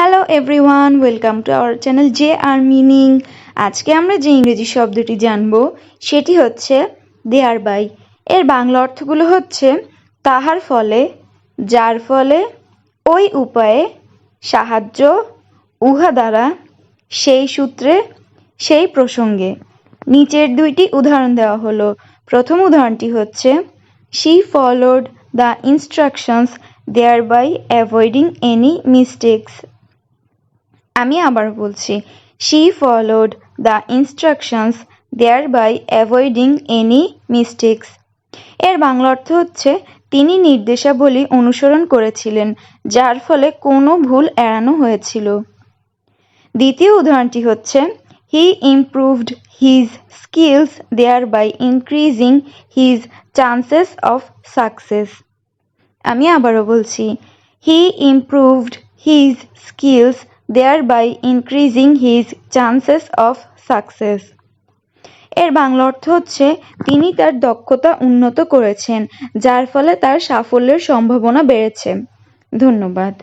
Hello everyone welcome to our channel J R meaning আজকে আমরা যে ইংরেজি শব্দটি জানব, সেটি হচ্ছে দেয়ার বাই এর বাংলা অর্থগুলো হচ্ছে, তাহার ফলে, যার ফলে, ওই উপায়ে সাহায্য উহা দ্বারা, সেই সূত্রে, সেই প্রসঙ্গে। নিচের দুইটি উদাহরণ দেওয়া হলো। প্রথম উদাহরণটি হচ্ছে she followed the instructions there by avoiding any mistakes আমি আবার বলছি she followed the instructions there by avoiding any mistakes এর বাংলা অর্থ হচ্ছে, তিনি নির্দেশাবলী অনুসরণ করেছিলেন, যার ফলে কোনো ভুল এড়ানো হয়েছিল। দ্বিতীয় উদাহরণটি হচ্ছে he improved his skills there by increasing his chances of success আমি আবারও বলছি he improved his skills there increasing increasing his chances of success এর বাংলা অর্থ হচ্ছে, তিনি তার দক্ষতা উন্নত করেছেন, যার ফলে তার সাফল্যের সম্ভাবনা বেড়েছে। ধন্যবাদ।